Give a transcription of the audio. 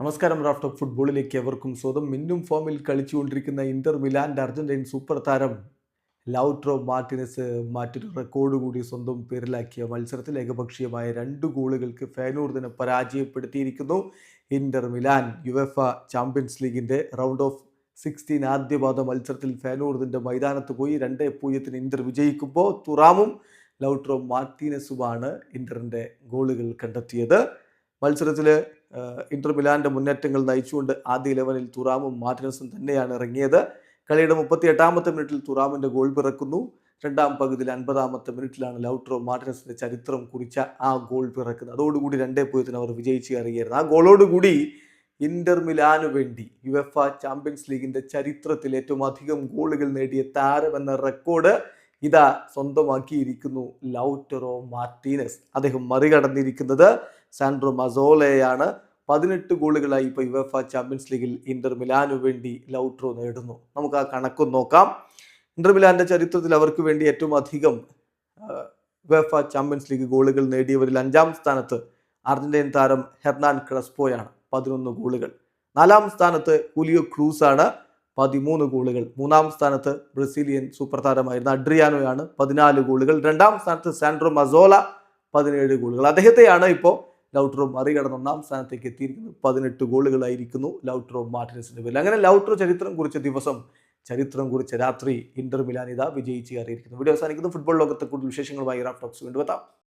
നമസ്കാരം റാഫ്റ്റ് ഫുട്ബോളിലേക്ക് എവർക്കും സ്വന്തം മിന്നും ഫോമിൽ കളിച്ചുകൊണ്ടിരിക്കുന്ന ഇന്റർ മിലാന്റെ അർജന്റൈൻ സൂപ്പർ താരം ലൗട്രോ മാർട്ടിനസ് മറ്റൊരു റെക്കോർഡ് കൂടി സ്വന്തം പേരിലാക്കിയ മത്സരത്തിൽ ഏകപക്ഷീയമായ രണ്ട് ഗോളുകൾക്ക് ഫാനൂർദിനെ പരാജയപ്പെടുത്തിയിരിക്കുന്നു ഇന്റർ മിലാൻ. യുവഫ ചാമ്പ്യൻസ് ലീഗിന്റെ റൗണ്ട് ഓഫ് സിക്സ്റ്റീൻ ആദ്യപാദ മത്സരത്തിൽ ഫാനൂർദിന്റെ മൈതാനത്ത് പോയി രണ്ട് പൂജ്യത്തിന് ഇന്റർ വിജയിക്കുമ്പോൾ തുറാമും ലൗട്രോ മാർട്ടിനസുമാണ് ഇന്ററിന്റെ ഗോളുകൾ കണ്ടെത്തിയത്. മത്സരത്തിൽ ഇന്റർ മിലാന്റെ മുന്നേറ്റങ്ങൾ നയിച്ചുകൊണ്ട് ആദ്യ ഇലവനിൽ തുറാമും മാർട്ടിനസും തന്നെയാണ് ഇറങ്ങിയത്. കളിയുടെ മുപ്പത്തി എട്ടാമത്തെ മിനിറ്റിൽ തുറാമിന്റെ ഗോൾ പിറക്കുന്നു. രണ്ടാം പകുതിയിൽ അൻപതാമത്തെ മിനിറ്റിലാണ് ലൗട്രോ മാർട്ടിനസിന്റെ ചരിത്രം കുറിച്ച ആ ഗോൾ പിറക്കുന്നത്. അതോടുകൂടി രണ്ടേ പൂജ്യത്തിന് അവർ വിജയിച്ച് കയറിയായിരുന്നു ആ ഗോളോടുകൂടി ഇന്റർ മിലാനു വേണ്ടി യു എഫ് ചാമ്പ്യൻസ് ലീഗിന്റെ ചരിത്രത്തിൽ ഏറ്റവും അധികം ഗോളുകൾ നേടിയ താരം എന്ന റെക്കോർഡ് ഇതാ സ്വന്തമാക്കിയിരിക്കുന്നു ലൗറ്ററോ മാർട്ടീനസ്. അദ്ദേഹം മറികടന്നിരിക്കുന്നത് സാൻഡ്രോ മസോളയാണ് പതിനെട്ട് ഗോളുകളായി ഇപ്പോൾ യുവഫ ചാമ്പ്യൻസ് ലീഗിൽ ഇന്റർ മിലാനു വേണ്ടി ലൗട്രോ നേടുന്നു. നമുക്ക് ആ കണക്കും നോക്കാം. ഇന്റർ മിലാന്റെ ചരിത്രത്തിൽ അവർക്ക് വേണ്ടി ഏറ്റവും അധികം യുവഫ ചാമ്പ്യൻസ് ലീഗ് ഗോളുകൾ നേടിയവരിൽ അഞ്ചാം സ്ഥാനത്ത് അർജന്റീൻ താരം ഹെർണാൻ ക്രസ്പോയാണ് പതിനൊന്ന് ഗോളുകൾ. നാലാം സ്ഥാനത്ത് കുലിയോ ക്രൂസ് ആണ് പതിമൂന്ന് ഗോളുകൾ. മൂന്നാം സ്ഥാനത്ത് ബ്രസീലിയൻ സൂപ്പർ താരമായിരുന്ന അഡ്രിയാനോയാണ് പതിനാല് ഗോളുകൾ. രണ്ടാം സ്ഥാനത്ത് സാൻഡ്രോ മസോല പതിനേഴ് ഗോളുകൾ. അദ്ദേഹത്തെയാണ് ഇപ്പോൾ ലൗട്രോ മറികടന്ന് ഒന്നാം സ്ഥാനത്തേക്ക് എത്തിയിരിക്കുന്നത് പതിനെട്ട് ഗോളുകളായിരിക്കുന്നു ലൗട്രോ മാർട്ടിനസിന്റെ പേരിൽ. അങ്ങനെ ലൗട്രോ ചരിത്രം കുറിച്ച ദിവസം ചരിത്രം കുറിച്ച രാത്രി ഇന്റർ മിലാനിത വിജയിച്ച് കയറിയിരിക്കുന്നു. വീഡിയോ അവസാനിക്കുന്നു. ഫുട്ബോൾ ലോകത്തെ കൂടുതൽ വിശേഷങ്ങളുമായി റാഫ് ടോക്സ് വീണ്ടും എത്താം.